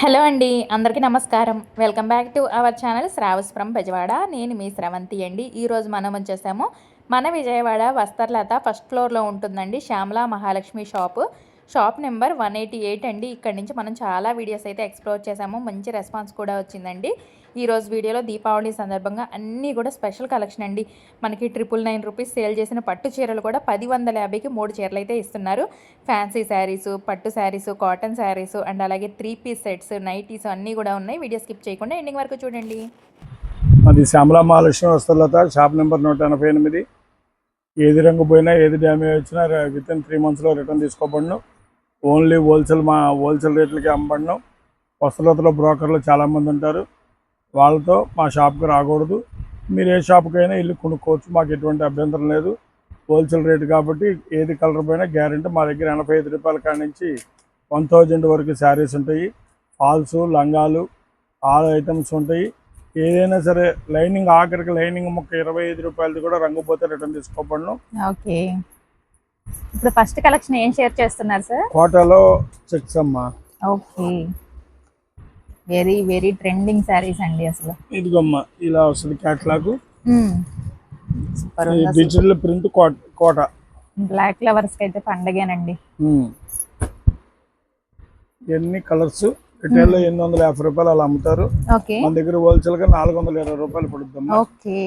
Hello అండి అందరికీ నమస్కారం. Welcome back to our channel Shravas from Bezawada. నేను మీ శ్రవంతి అండి. ఈరోజు మనం వచ్చేసాము మన విజయవాడ వస్త్రలత ఫస్ట్ ఫ్లోర్లో ఉంటుందండి Shyamala Mahalakshmi shop. Shop number one eighty eight అండి. ఇక్కడ నుంచి మనం చాలా వీడియోస్ అయితే ఎక్స్ప్లోర్ చేసాము. మంచి రెస్పాన్స్ కూడా వచ్చిందండి. ఈరోజు వీడియోలో దీపావళి సందర్భంగా అన్నీ కూడా స్పెషల్ కలెక్షన్ అండి. మనకి ట్రిపుల్ నైన్ రూపీస్ సేల్ చేసిన పట్టు చీరలు కూడా పది వందల యాభైకి మూడు చీరలు అయితే ఇస్తున్నారు. ఫ్యాన్సీ శారీస్ పట్టు శారీస్ కాటన్ శారీస్ అండ్ అలాగే త్రీ పీస్ సెట్స్ నైటీస్ అన్నీ కూడా ఉన్నాయి. వీడియో స్కిప్ చేయకుండా ఎండింగ్ వరకు చూడండి. అది శ్యామలా మహాలక్ష్మి వస్తులత షాప్ నెంబర్ నూట ఎనభై ఎనిమిది. ఏది రంగు పోయినా ఏది డ్యామేజ్ వచ్చినా విత్ ఇన్ త్రీ మంత్స్లో రిటర్న్ తీసుకోబడను. ఓన్లీ హోల్సేల్ మా హోల్సేల్ రేట్లకి అమ్మబడను. వస్తులతలో బ్రోకర్లు చాలామంది ఉంటారు. వాళ్ళతో మా షాప్కి రాకూడదు. మీరు ఏ షాప్కైనా వెళ్ళి కొనుక్కోవచ్చు. మాకు ఎటువంటి అభ్యంతరం లేదు. హోల్సేల్ రేట్ కాబట్టి ఏది కలర్ పోయినా గ్యారెంటీ మా దగ్గర ఎనభై ఐదు రూపాయల కాడి నుంచి వన్ థౌజండ్ వరకు శారీస్ ఉంటాయి. ఫాల్స్ లంగాలు ఆల్ ఐటమ్స్ ఉంటాయి. ఏదైనా సరే లైనింగ్ ఆఖరికి లైనింగ్ ముక్క ఇరవై ఐదు రూపాయలది కూడా రంగు పోతే రిటర్న్ తీసుకోబడను. ఓకే. ఇప్పుడు ఫస్ట్ కలెక్షన్ ఏం షేర్ చేస్తున్నారు సార్? కోటాలో చెక్స్ అమ్మా. Okay. Very very trending sarees అండి అసలు. ఇదిగోమ్మా ఇలా వస్తుంది catalogue digital print Kota block ఫ్లవర్స్కి అయితే పండగేనండి. ఉమ్. ఎన్ని కలర్స్ రిటైల్లో ఎనిమిది వందల యాభై రూపాయలు అలా అమ్ముతారు. ఓకే మన దగ్గర హోల్సేల్గా నాలుగు వందల ఇరవై రూపాయలు పడుద్దమ్మా okay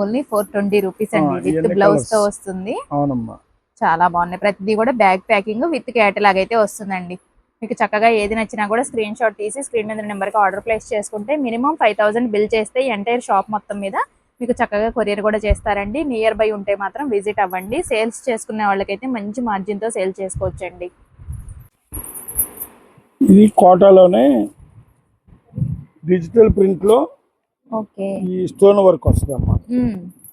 only four twenty rupees అండి. విత్ బ్లౌజ్తో. వస్తుంది. అవునమ్మా. చాలా బాగున్నాయి. ప్రతిదీ కూడా బ్యాగ్ ప్యాకింగ్ విత్ క్యాటలాగ్ అయితే వస్తుందండి. మీకు చక్కగా ఏది నచ్చినా కూడా స్క్రీన్ షాట్ తీసి స్క్రీన్ మీద నెంబర్కి ఆర్డర్ ప్లేస్ చేసుకుంటే మినిమం ఫైవ్ బిల్ చేస్తే ఎంటైర్ షాప్ మొత్తం మీద మీకు చక్కగా కొరియర్ కూడా చేస్తారండి. నియర్ బై ఉంటే మాత్రం విజిట్ అవ్వండి. సేల్స్ చేసుకునే వాళ్ళకైతే మంచి మార్జిన్తో సేల్ చేసుకోవచ్చండి. ఇది కోటాలోనే డిజిటల్ ప్రింట్లో ఓకే. ఈ స్టోన్ వర్క్ వస్తుంది అమ్మా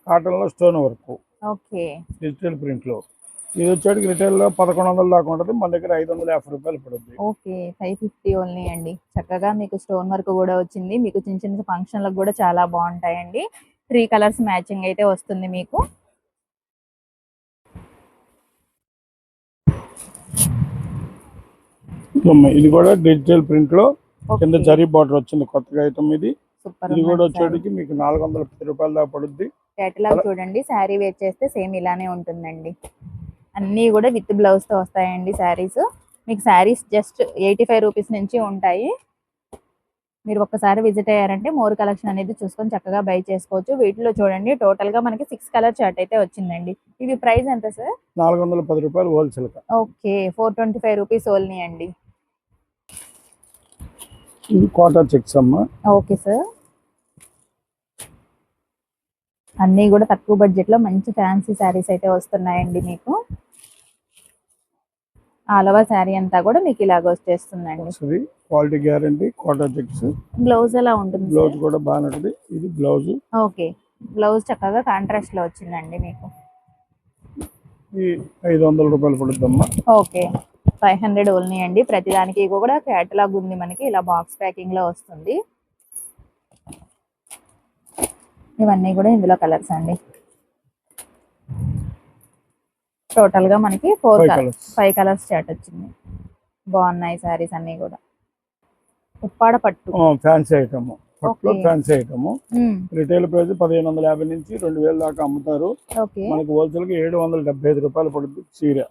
కాటన్లో స్టోన్ వర్క్ ఓకే. డిజిటల్ ప్రింట్లో. ఇది వచ్చేటికి రిటైల్లో పదకొండు వందల దాకా ఉంటుంది. మన దగ్గర ఐదు వందల యాభై రూపాయలు పడుతుంది ఓకే ఫైవ్ ఫిఫ్టీ ఓన్లీ అండి. చక్కగా మీకు స్టోన్ వర్క్ కూడా వచ్చింది. మీకు చిన్న చిన్న ఫంక్షన్లకు కూడా చాలా బాగుంటాయండి. త్రీ కలర్స్ మ్యాచింగ్ అయితే వస్తుంది మీకు. ఇది కూడా డిజిటల్ ప్రింట్లో కింద. జరీ బార్డర్ వచ్చింది కొత్తగా ఐటమ్ ఇది. ఇది కూడా వచ్చేటికి మీకు నాలుగు వందల పది రూపాయల దాకా పడుద్ది. కేటలాగ్ చూడండి శారీ వేర్ చేస్తే సేమ్ ఇలానే ఉంటుందండి. అన్నీ కూడా విత్ బ్లౌజ్తో వస్తాయండి శారీస్. మీకు sarees just eighty five rupees నుంచి ఉంటాయి. మీరు ఒక్కసారి విజిట్ అయ్యారంటే మోర్ కలెక్షన్ అనేది చూసుకొని చక్కగా బై చేసుకోవచ్చు. వీటిలో చూడండి టోటల్గా మనకి సిక్స్ కలర్ చార్ట్ అయితే వచ్చిందండి. ఇది ప్రైస్ ఎంత సార్? నాలుగు వందల పది రూపాయలు wholesale okay four twenty five rupees only అండి. ఇది కోటా చెక్స్ అమ్మా. Okay sir. అన్నీ కూడా తక్కువ బడ్జెట్లో మంచి ఫ్యాన్సీ శారీస్ అయితే వస్తున్నాయండి మీకు. ఆల్ ఓవర్ శారీ అంతా కూడా మీకు ఇలాగ వచ్చేస్తుందండి. Quality guarantee Kota checks blouse ఎలా ఉంటుంది బ్లౌజ్ కూడా బాగానే ఉంటుంది. ఇది బ్లౌజ్ ఓకే. బ్లౌజ్ చక్కగా కాంట్రాస్ట్లో వచ్చిందండి మీకు. ఐదు వందల రూపాయలు పడుద్దమ్మా ఓకే. ఫైవ్ హండ్రెడ్ ఓన్లీ అండి. ప్రతిదానికి కూడా క్యాటలాగ్ ఉంది మనకి. ఇలా బాక్స్ ప్యాకింగ్లో వస్తుంది. ఇవన్నీ కూడా ఇందులో కలర్స్ అండి. టోటల్గా మనకి four colours. Five colours chart వచ్చింది. బాగున్నాయి సారీస్ అన్ని కూడా. ఉప్పాడ పట్టు. Fancy item Okay. Fancy item retail price పదిహేను వందల యాభై నుంచి రెండు వేల దాకా అమ్ముతారు. మనకి హోల్సేల్కి ఏడు వందల డెబ్బై ఐదు రూపాయలు పడుతుంది చీర.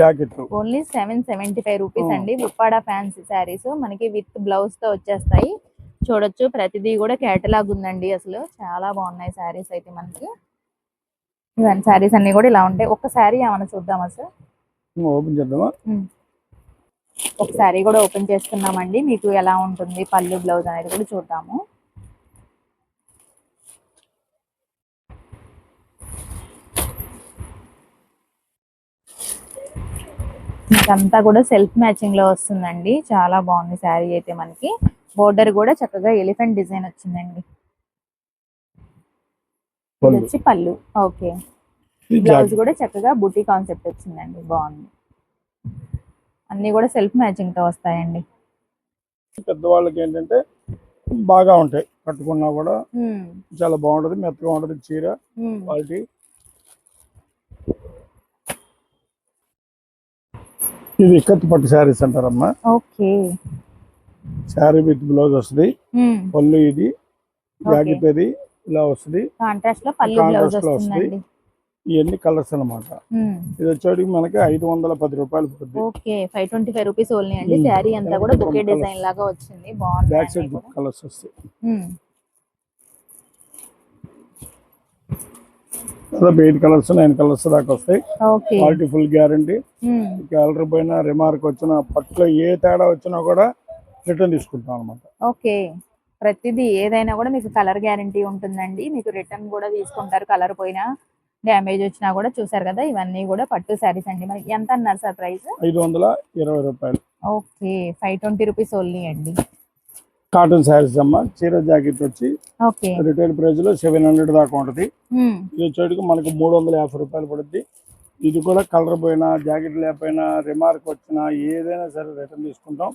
Jacket only seven seventy five rupees. అండి. ఉప్పాడ ఫ్యాన్సీ శారీస్ మనకి విత్ బ్లౌజ్తో వచ్చేస్తాయి. చూడొచ్చు. ప్రతిదీ కూడా కేటలాగ్ ఉందండి అసలు. చాలా బాగున్నాయి శారీస్ అయితే మనకి. ఇవన్నీ శారీస్ అన్ని కూడా ఇలా ఉంటాయి. ఒక శారీ ఏమైనా చూద్దామా సార్? ఓపెన్ చేద్దామా? ఒక శారీ కూడా ఓపెన్ చేస్తున్నామండి. మీకు ఎలా ఉంటుంది? పళ్ళు బ్లౌజ్ అనేది కూడా చూద్దాము. ఇదంతా కూడా సెల్ఫ్ మ్యాచింగ్లో వస్తుందండి. చాలా బాగుంది శారీ అయితే మనకి. బోర్డర్ కూడా చక్కగా ఎలిఫెంట్ డిజైన్ వచ్చిందండి. ఇది. వచ్చి పళ్ళు. ఓకే. బ్లౌజ్ కూడా చక్కగా బుటీ కాన్సెప్ట్ వచ్చిందండి. బాగుంది. అన్ని కూడా సెల్ఫ్ మ్యాచింగ్తో వస్తాయండి. పెద్దవాళ్ళకి ఏంటంటే బాగా ఉంటాయి. కట్టుకున్నా కూడా చాలా బాగుంటది. మెత్తగా ఉంటది చీర. క్వాలిటీ. ఇది ఇక్కత్ పట్టు శారీస్ అంటారమ్మా. ఓకే. శారీ విత్ బ్లౌజ్ వస్తుంది. పళ్ళు ఇది జాకెట్ అది ఇలా వస్తుంది కాంట్రాస్ట్లో వస్తుంది. ఇవన్నీ కలర్స్ అన్నమాట ఉమ్. ఇది వచ్చేటికి మనకి ఐదు వందల పది రూపాయలు పడుతుంది okay five twenty five rupees only అండి. శారీ అంతా కూడా బొకే. డిజైన్ లాగా వచ్చింది బాగుంది బ్యాక్ సైడ్. కలర్స్ వస్తాయి. ఎయిట్ కలర్స్ నైన్ కలర్స్ దాకా వస్తాయి క్వాలిటీ ఫుల్ గ్యారంటీ. కలర్ పైన రిమార్క్ వచ్చిన పట్టులో ఏ తేడా వచ్చినా కూడా రిటర్న్ తీసుకుంటాం అనమాట ఓకే. ప్రతిదీ ఏదైనా కూడా మీకు కలర్ గ్యారంటీ ఉంటుందండి. మీకు రిటర్న్ కూడా తీసుకుంటారు. కలర్ పోయినా డ్యామేజ్ వచ్చినా కూడా చూసారు కదా ఇవన్నీ కూడా పట్టు శారీస్ అండి. మరి ఎంత అన్నారు సార్ ప్రైస్? ఐదు వందల ఇరవై రూపాయలు. Okay. Five twenty rupees only అండి. కాటన్ శారీస్ అమ్మ చీర జాకెట్ వచ్చి ఓకే. రిటైల్ ప్రైస్లో సెవెన్ హండ్రెడ్ దాకా ఉంటుంది. ఇది వచ్చేటికి మనకి మూడు వందల యాభై రూపాయలు పడుద్ది. ఇది కూడా కలర్ పోయినా జాకెట్ లేకపోయినా రిమార్క్ వచ్చినా ఏదైనా సరే రిటర్న్ తీసుకుంటాం.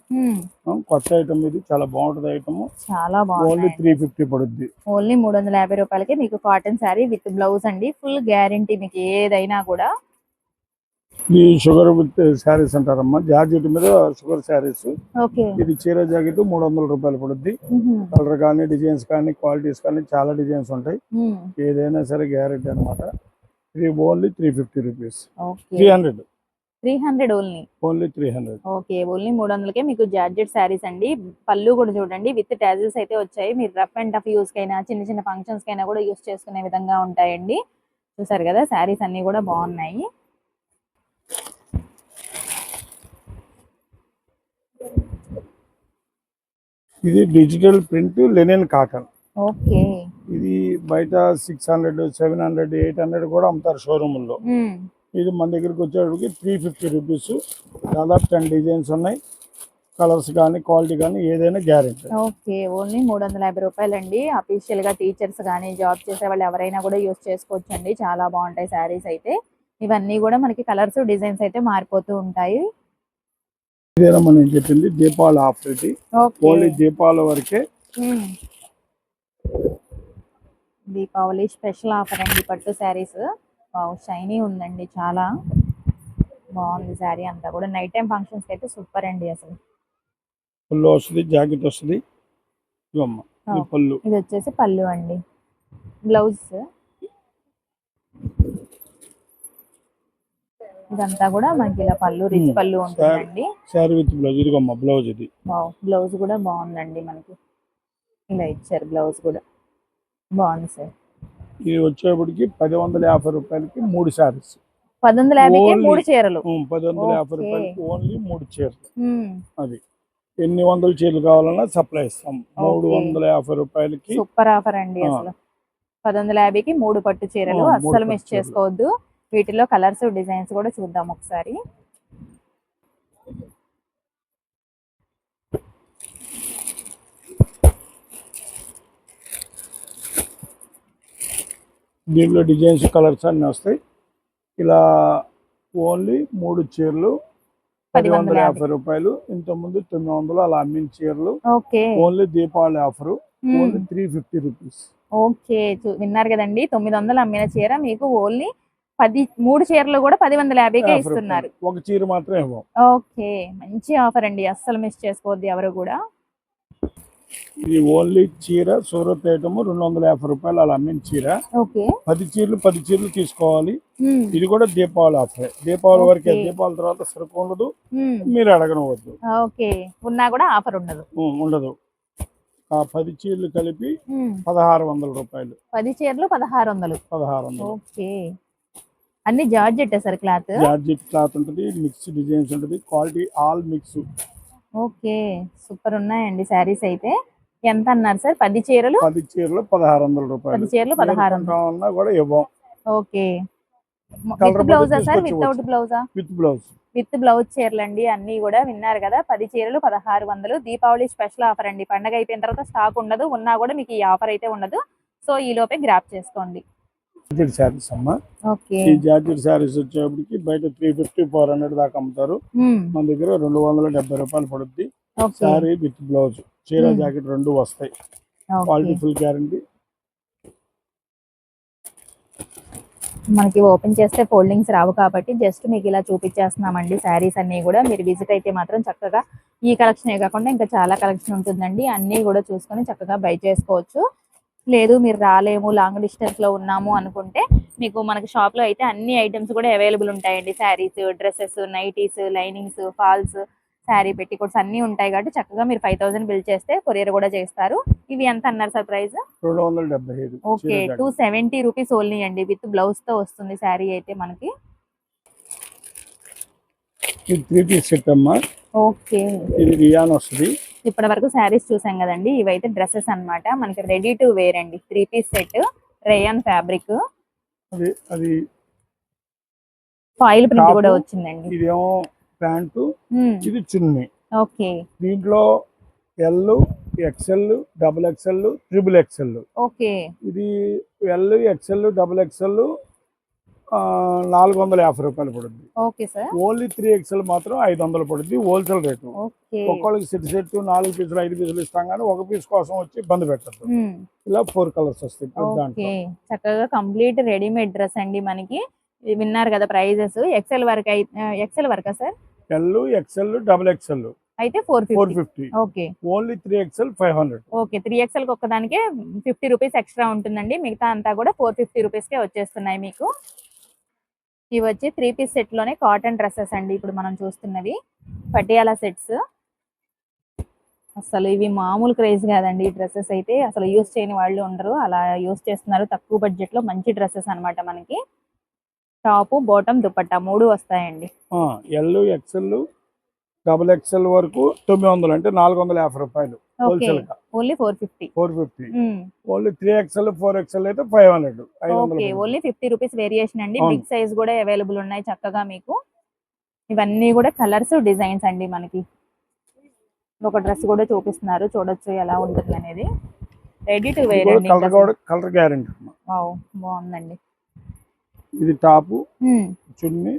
కొత్త ఐటమ్ ఇది. చాలా బాగుంటుంది ఐటమ్ చాలా ఓన్లీ బాగుంది త్రీ ఫిఫ్టీ పడుద్ది. ఓన్లీ మూడు వందల యాభై రూపాయలకి మీకు కాటన్ శారీ విత్ బ్లౌజ్ అండి. ఫుల్ గ్యారంటీ మీకు ఏదైనా కూడా. ఇది షుగర్ విత్ శారీస్ అంటారమ్మా. జాకెట్ మీద షుగర్ శారీస్ ఇది చీర జాకెట్ మూడు వందల రూపాయలు పడుద్ది. కలర్ కానీ డిజైన్స్ కానీ క్వాలిటీస్ కానీ చాలా డిజైన్స్ ఉంటాయి. ఏదైనా సరే గ్యారెంటీ అన్నమాట. ఇది only three fifty rupees okay three hundred three hundred only only three hundred okay only మూడు వందలకే మీకు జార్జెట్ శారీస్ అండి. పళ్ళు కూడా చూడండి విత్ టాజిల్స్ అయితే వచ్చాయి. మీరు రఫ్ అండ్ టఫ్ యూస్ కైనా చిన్న చిన్న ఫంక్షన్స్ కైనా కూడా యూస్ చేసుకునే విధంగా ఉంటాయండి. చూసారు కదా శారీస్ అన్ని కూడా బాగున్నాయి. ఇది digital print linen cotton okay ఇది బయట six hundred seven hundred eight hundred కూడా అమ్ముతారు షోరూముల్లో. ఇది మన దగ్గరికి వచ్చేటికి త్రీ ఫిఫ్టీ రూపీస్ దాదాపు టెన్ డిజైన్స్ ఉన్నాయి. కలర్స్ కానీ క్వాలిటీ కానీ ఏదైనా గ్యారెంటీ ఓకే ఓన్లీ మూడు వందల యాభై రూపాయలండి. అఫీషియల్గా టీచర్స్ కానీ జాబ్ చేసే వాళ్ళు ఎవరైనా కూడా యూస్ చేసుకోవచ్చు అండి చాలా బాగుంటాయి శారీస్ అయితే. ఇవన్నీ కూడా మనకి కలర్స్ డిజైన్స్ అయితే మారిపోతూ ఉంటాయి. చెప్పింది? దీపావళి ఆఫర్ ఇది ఓన్లీ దీపావళి వరకే. దీపావళి స్పెషల్ ఆఫర్ అండి పట్టు శారీస్. షైనీ ఉందండి చాలా. బాగుంది శారీ అంతా కూడా. నైట్ టైం ఫంక్షన్స్ అయితే సూపర్ అండి అసలు. పళ్ళు వస్తుంది జాకెట్ వస్తుంది. పళ్ళు. ఇది వచ్చేసి పళ్ళు అండి. బ్లౌజ్ ఇదంతా కూడా మనకి ఇలా పళ్ళు రిచ్ Hmm. పళ్ళు ఉంటుందండి. శారీ విత్ బ్లౌజ్ బ్లౌజ్ ఇది. బ్లౌజ్ కూడా బాగుందండి మనకి. ఇలా ఇచ్చారు బ్లౌజ్ కూడా. బాగుంది సార్ ఇది వచ్చేప్పటికి పది వందల యాభై రూపాయలకి మూడు శారీస్ పది వందల యాభైకి మూడు చీరలు పది వందల యాభై. రూపాయలకి ఓన్లీ మూడు చీరలు. అది ఎన్ని వందల చీరలు కావాలన్నా సప్లై ఇస్తాం మూడు. వందల యాభై రూపాయలకి సూపర్ ఆఫర్ అండి. అసలు పది వందల యాభైకి మూడు పట్టు చీరలు అస్సలు మిస్. చేసుకోవద్దు వీటిలో కలర్స్ డిజైన్స్ కూడా చూద్దాం ఒకసారి దీంట్లో డిజైన్స్ కలర్స్ అన్ని వస్తాయి. ఇలా ఓన్లీ మూడు చీరలు పది వందల యాభై రూపాయలు. ఇంత ముందు తొమ్మిది వందలు అలా అమ్మిన చీరలు. Okay. Only Deepavali offer. Only three fifty rupees. Okay. విన్నారు కదండి. తొమ్మిది వందలు అమ్మిన చీర మీకు ఓన్లీ పది మూడు చీరలు కూడా పది వందల యాభైకే ఇస్తున్నారు. ఒక చీర మాత్రం ఇవ్వం. ఓకే. మంచి ఆఫర్ అండి. అస్సలు మిస్ చేసుకోవద్దు ఎవరు కూడా. ఇది ఓన్లీ చీర సూరత్ ఐటమ్ రెండు వందల యాభై రూపాయలు అలా అమ్మిన చీర. పది చీరలు పది చీరలు తీసుకోవాలి. ఇది కూడా దీపావళి ఆఫర్. దీపావళి వరకే. దీపావళి తర్వాత సరుకు ఉండదు. మీరు అడగనవద్దు. ఉన్నా కూడా ఆఫర్ ఉండదు. ఉండదు. ఆ పది చీరలు కలిపి. పదహారు వందల రూపాయలు. పది చీరలు పదహారు వందలు. పదహారు వందలు. ఓకే. అన్ని georgette sir cloth? Georgette cloth ఉంటుంది మిక్స్ డిజైన్స్ ఉంటుంది quality all mix. Okay super ఉన్నాయండి శారీస్ అయితే. ఎంత అన్నారు సార్? పది చీరలు? పది చీరలు పదహారు వందల రూపాయలు. పది చీరలు పదహారు వందలు. కూడా ఇవ్వం. ఓకే. విత్ బ్లౌజా sir? Without బ్లౌజా? With blouse. With blouse చీరలు అండి అన్ని కూడా విన్నారు కదా. పది చీరలు పదహారు వందలు. దీపావళి స్పెషల్ ఆఫర్ అండి. పండగ అయిపోయిన తర్వాత స్టాక్ ఉండదు. ఉన్నా కూడా మీకు ఈ ఆఫర్ అయితే ఉండదు. సో ఈ లోపే గ్రాప్ చేసుకోండి. జార్జెట్ శారీస్ అమ్మ. ఈ జార్జెట్ శారీస్ వచ్చేప్పటికి బయట త్రీ ఫిఫ్టీ ఫోర్ హండ్రెడ్ దాకా అమ్ముతారు. మన దగ్గర రెండు వందల డెబ్బై రూపాయలు పడుద్ది. Sari with blouse. చీర. జాకెట్ రెండు వస్తాయి. Quality full guarantee. మనకి ఓపెన్ చేస్తే ఫోల్డింగ్స్ రావు కాబట్టి జస్ట్ మీకు ఇలా చూపించేస్తున్నామండి శారీస్ అన్నీ కూడా. మీరు విజిట్ అయితే మాత్రం చక్కగా ఈ కలెక్షన్ కాకుండా ఇంకా చాలా కలెక్షన్ ఉంటుందండి. అన్నీ కూడా చూసుకొని చక్కగా బై చేసుకోవచ్చు. లేదు మీరు రాలేము లాంగ్ డిస్టెన్స్లో ఉన్నాము అనుకుంటే మీకు మనకి షాప్లో అయితే అన్ని ఐటమ్స్ కూడా అవైలబుల్ ఉంటాయండి. Sarees dresses nighties linings falls sari petticoats అన్ని ఉంటాయి కాబట్టి చక్కగా మీరు ఫైవ్ థౌసండ్ బిల్ చేస్తే కొరియర్ కూడా చేస్తారు. ఇవి ఎంత అన్నారు sir price? Okay two. Seventy rupees only అండి. విత్ బ్లౌజ్తో వస్తుంది శారీ అయితే మనకి. ఓకే. ఇది రియాన్ వస్తుంది. ఇప్పటి వరకు శారీస్ చూసాం కదండి. ఇవైతే డ్రెస్సెస్ అన్నమాట. మనకి రెడీ టు వేర్ అండి. Three piece set rayon fabric. అది ఫాయిల్ ప్రింట్. కూడా వచ్చిందండి. ఇదేమో ప్యాంటు. ఇది చున్నీ. ఓకే. దీంట్లో L XL double XL triple XL okay. ఇది ఎల్ ఎక్సెల్ డబుల్ ఎక్సెల్ నాలుగు వందల యాభై రూపాయలు పడుద్ది. Okay sir. Only three XL మాత్రం ఐదు వందలు పడుద్ది హోల్సేల్ రేటు. ఒక్కొక్కరికి సెట్ సెట్ నాలుగు పీసులు ఐదు పీసులు ఇస్తాం కానీ ఒక పీస్ కోసం వచ్చి ఇబ్బంది పెట్టద్దు. మ్మ్. ఇలా ఫోర్ కలర్స్ వస్తాయి చక్కగా కంప్లీట్ రెడీమేడ్ డ్రెస్ అండి మనకి. విన్నారు కదా ప్రైజెస్. ఎక్సెల్ వరకు XL వరకా sir? L XL double XL అయితే four four fifty. Okay. Only three XL five hundred. Okay. Three XL ఒక్కదానికే ఫిఫ్టీ రూపీస్ ఎక్స్ట్రా ఉంటుందండి. మిగతా అంతా కూడా ఫోర్ ఫిఫ్టీ రూపీస్కే వచ్చేస్తున్నాయి మీకు. ఇవి వచ్చి త్రీ పీస్ సెట్లోనే కాటన్ డ్రెస్సెస్ అండి ఇప్పుడు మనం చూస్తున్నవి. పటియాలా సెట్స్ అసలు ఇవి మామూలు క్రేజ్ కాదండి ఈ డ్రెస్సెస్ అయితే. అసలు యూస్ చేయని వాళ్ళు ఉండరు. అలా యూస్ చేస్తున్నారు. తక్కువ బడ్జెట్లో మంచి డ్రెస్సెస్ అన్నమాట మనకి. టాపు బాటమ్ దుపట్టా మూడు వస్తాయండి. ఎల్ ఎక్సెల్ డబుల్ ఎక్సెల్ వరకు తొమ్మిది వందలు అంటే నాలుగు వందల యాభై రూపాయలు ఓకే. హోల్సేల్గా only four fifty. Four fifty. Only three XL four XL అయితే five hundred okay. Only fifty rupees variation అండి. బిగ్ సైజ్ కూడా అవైలబుల్ ఉన్నాయి చక్కగా మీకు. ఇవన్నీ కూడా కలర్స్ డిజైన్స్ అండి మనకి. ఒక డ్రెస్ కూడా చూపిస్తున్నారు. చూడొచ్చు ఎలా ఉంటుంది అనేది. Ready to wear colour guarantee బాగుందండి. ఇది టాపు చున్నీ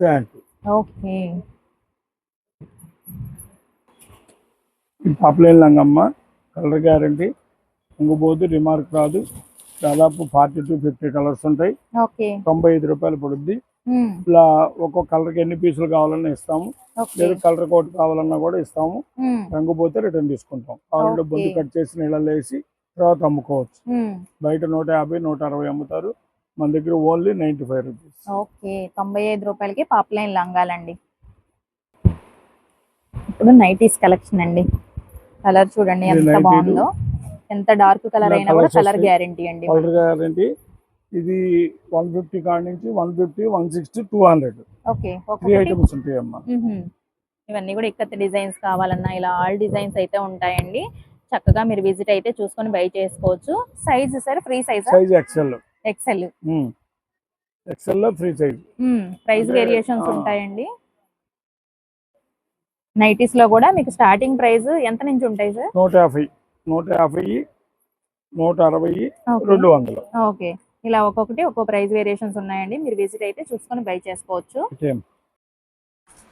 ప్యాంటు. ఓకే. ఇది పాపులర్ లంగమ్మ కలర్ గ్యారెంటీ. ఇంకపోతే రిమార్క్ రాదు. దాదాపు ఫార్టీ టు ఫిఫ్టీ కలర్స్ ఉంటాయి. తొంభై ఐదు రూపాయలు పడుద్ది. ఇలా ఒక్కొక్క కలర్కి ఎన్ని పీసులు కావాలన్నా ఇస్తాము. లేదు కలర్ కోట్ కావాలన్నా కూడా ఇస్తాము. రంగు పోతే రిటర్న్ తీసుకుంటాం. కావాలంటే Okay. బొంది కట్ చేసి నీళ్ళలో వేసి తర్వాత అమ్ముకోవచ్చు. బయట నూట యాభై నూట అరవై అమ్ముతారు. మన దగ్గర only ninety five rupees. Okay. తొంభై ఐదు రూపాయలకి పాప్ లైన్ లంగాలండి. ఇప్పుడు నైటీస్ కలెక్షన్ అండి. కలర్ చూడండి ఎంత. బాగుందో. ఎంత డార్క్ కలర్ అయినా కూడా కలర్. గ్యారంటీ అండి కలర్ గ్యారెంటీ ఇది వన్ ఫిఫ్టీ కాడ నుంచి one fifty one sixty two hundred okay three items ఉంటాయి అమ్మా. ఇవన్నీ కూడా ఇక్కత డిజైన్స్ కావాలన్నా ఇలా ఆల్ డిజైన్స్ అయితే ఉంటాయండి. చక్కగా మీరు విజిట్ అయితే చూసుకొని బై చేసుకోవచ్చు. Size sir free size size XL XL ఎక్సెల్లో free size price variations. ఉంటాయండి. నైటీస్లో కూడా మీకు స్టార్టింగ్ ప్రైస్ ఎంత నుంచి ఉంటాయి సార్? నూట యాభై నూట యాభై నూట అరవై రెండు వందలు. ఓకే. ఇలా ఒక్కొక్కటి ఒక్కో ప్రైస్ వేరియేషన్స్ ఉన్నాయండి. మీరు విజిట్ అయితే చూసుకొని బై చేసుకోవచ్చు.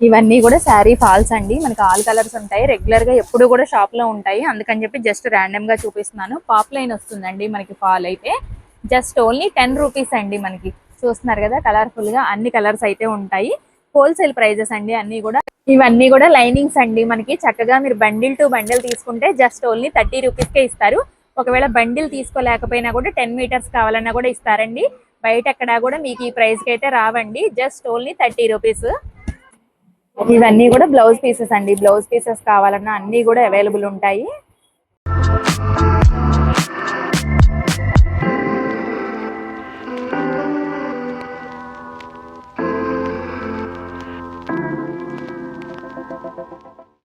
ఇవన్నీ కూడా శారీ ఫాల్స్ అండి. మనకి ఆల్ కలర్స్ ఉంటాయి. రెగ్యులర్గా ఎప్పుడు కూడా షాప్లో ఉంటాయి. అందుకని చెప్పి జస్ట్ ర్యాండమ్గా చూపిస్తున్నాను. పాప్ లైన్ వస్తుందండి మనకి ఫాల్ అయితే. జస్ట్ ఓన్లీ టెన్ రూపీస్ అండి మనకి. చూస్తున్నారు కదా కలర్ఫుల్గా అన్ని కలర్స్ అయితే ఉంటాయి. హోల్సేల్ ప్రైజెస్ అండి అన్ని కూడా. ఇవన్నీ కూడా లైనింగ్స్ అండి మనకి. చక్కగా మీరు బండిల్ టు బండిల్ తీసుకుంటే జస్ట్ ఓన్లీ థర్టీ రూపీస్కే ఇస్తారు. ఒకవేళ బండిల్ తీసుకోలేకపోయినా కూడా టెన్ మీటర్స్ కావాలన్నా కూడా ఇస్తారండి. బయట ఎక్కడా కూడా మీకు ఈ ప్రైస్కి అయితే రావండి. Just only thirty rupees. ఇవన్నీ కూడా బ్లౌజ్ పీసెస్ అండి. బ్లౌజ్ పీసెస్ కావాలన్నా అన్నీ కూడా అవైలబుల్ ఉంటాయి.